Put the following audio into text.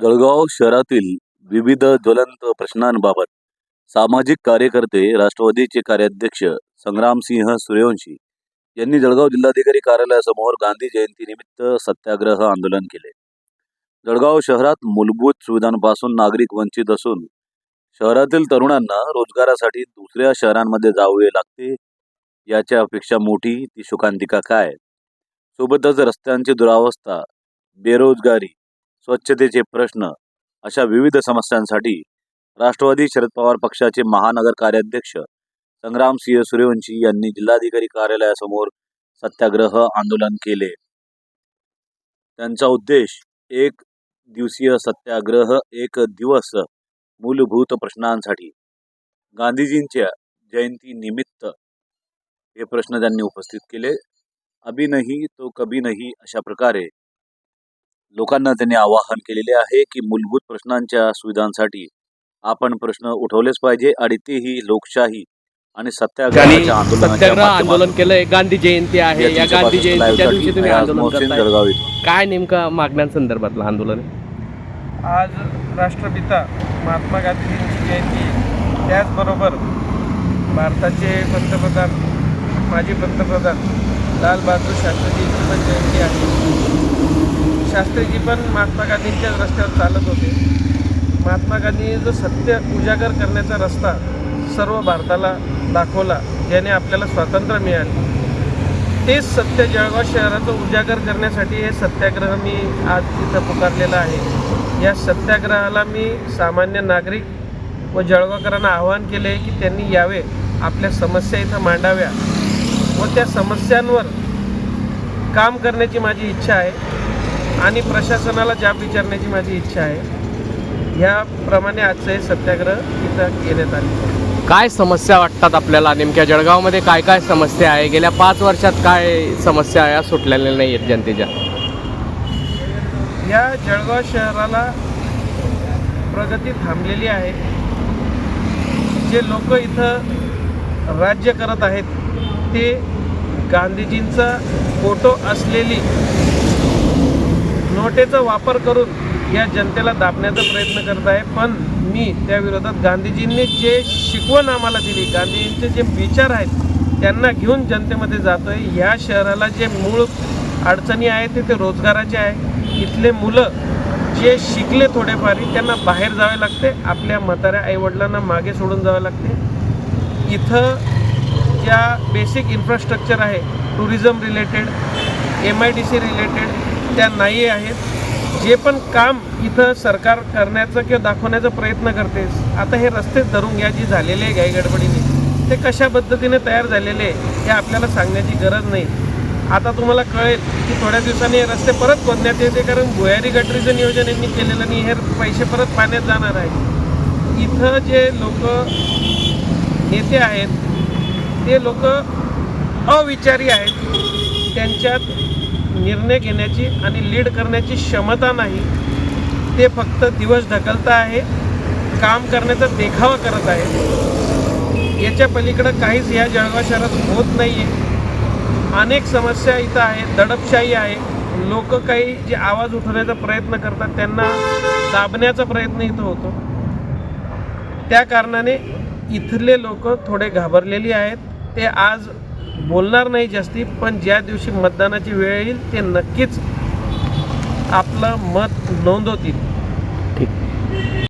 जळगाव शहरातील विविध ज्वलंत प्रश्नांबाबत सामाजिक कार्यकर्ते राष्ट्रवादीचे कार्याध्यक्ष संग्रामसिंह सूर्यवंशी यांनी जळगाव जिल्हाधिकारी कार्यालयासमोर गांधी जयंतीनिमित्त सत्याग्रह आंदोलन केले. जळगाव शहरात मूलभूत सुविधांपासून नागरिक वंचित असून शहरातील तरुणांना रोजगारासाठी दुसऱ्या शहरांमध्ये जावे लागते याच्यापेक्षा मोठी ती शोकांतिका काय? सोबतच रस्त्यांची दुरावस्था बेरोजगारी स्वच्छतेचे प्रश्न अशा विविध समस्यांसाठी राष्ट्रवादी शरद पवार पक्षाचे महानगर कार्याध्यक्ष संग्रामसिंह सूर्यवंशी यांनी जिल्हाधिकारी कार्यालयासमोर सत्याग्रह आंदोलन केले. त्यांचा उद्देश एक दिवसीय सत्याग्रह एक दिवस मूलभूत प्रश्नांसाठी. गांधीजींच्या जयंतीनिमित्त हे प्रश्न त्यांनी उपस्थित केले. अभी नाही तो कभी नाही अशा प्रकारे लोकांना त्यांनी आवाहन केलेले आहे की मूलभूत प्रश्नांच्या सुविधांसाठी आपण प्रश्न उठवलेच पाहिजे आणि तेही लोकशाही आणि सत्याग्रह. आंदोलन केलंय गांधी जयंती आहे या गांधी जयंतीच्या दिवशी साठी तुम्ही आज आंदोलन. काय नेमका मागण्यांसंदर्भातलं आंदोलन आहे? आज राष्ट्रपिता महात्मा गांधीजींची जयंती त्याचबरोबर भारताचे पंतप्रधान माजी पंतप्रधान लालबहादूर शास्त्रीजींची पण जयंती आहे शास्त्रीजी पण महात्मा गांधींच्याच रस्त्यावर चालत होते. महात्मा गांधींनी जो सत्य उजागर करण्याचा रस्ता सर्व भारताला दाखवला ज्याने आपल्याला स्वातंत्र्य मिळाले. तेच सत्य जळगाव शहराचं उजागर करण्यासाठी हे सत्याग्रह मी आज इथं पुकारलेला आहे. या सत्याग्रहाला मी सामान्य नागरिक व जळगावकरांना आवाहन केले आहे की त्यांनी यावे आपल्या समस्या इथं मांडाव्या व त्या समस्यांवर काम करण्याची माझी इच्छा आहे. आणि प्रशासनाला जाब विचारण्याची माझी इच्छा आहे. ह्याप्रमाणे आजचं हे सत्याग्रह इथं घेण्यात आले काय समस्या वाटतात आपल्याला? नेमक्या जळगावमध्ये काय काय समस्या आहे? गेल्या पाच वर्षात काय समस्या या सुटलेल्या नाही आहेत जनतेच्या? या जळगाव शहराला प्रगती थांबलेली आहे. जे लोक इथं राज्य करत आहेत ते गांधीजींचा फोटो असलेली नोटेचा वापर करून या जनतेला दाबण्याचा प्रयत्न करत आहे. पण मी त्या विरोधात गांधीजींनी जे शिकवण आम्हाला दिली गांधीजींचे जे विचार आहेत त्यांना घेऊन जनतेमध्ये जातोय. या शहराला जे मूळ अडचणी आहेत ते ते रोजगाराचे आहे इथले मुलं जे शिकले थोडेफारी त्यांना बाहेर जावे लागते. आपल्या म्हाताऱ्या आईवडिलांना मागे सोडून जावे लागते. इथं ज्या बेसिक इन्फ्रास्ट्रक्चर आहे tourism related M I D C related त्या नाही आहेत. जे पण काम इथं सरकार करण्याचं किंवा दाखवण्याचा प्रयत्न करते आता हे रस्तेच धरून घ्या जी झालेले आहे घाईगडबडीने ते कशा पद्धतीने तयार झालेले आहे हे आपल्याला सांगण्याची गरज नाही. आता तुम्हाला कळेल की थोड्या दिवसांनी हे रस्ते परत खोदण्यात येते कारण भुयारी गटरीचं नियोजन यांनी केलेलं नाही हे पैसे परत पाण्यात जाणार आहे. इथं जे लोक नेते आहेत ते लोक अविचारी आहेत. त्यांच्यात निर्णय घेण्याची आणि लीड करण्याची क्षमता नाही ते फक्त दिवस ढकलता आहे काम करण्याचा देखावा करत आहे. याच्या पलीकडं काहीच या जळगाव शहरात होत नाही आहे अनेक समस्या इथं आहे दडपशाही आहे. लोक काही जे आवाज उठवण्याचा प्रयत्न करतात त्यांना दाबण्याचा प्रयत्न इथं होतो. त्या कारणाने इथले लोक थोडे घाबरलेली आहेत. ते आज बोलणार नाही जास्ती पण ज्या दिवशी मतदानाची वेळ येईल ते नक्कीच आपलं मत नोंदवतील.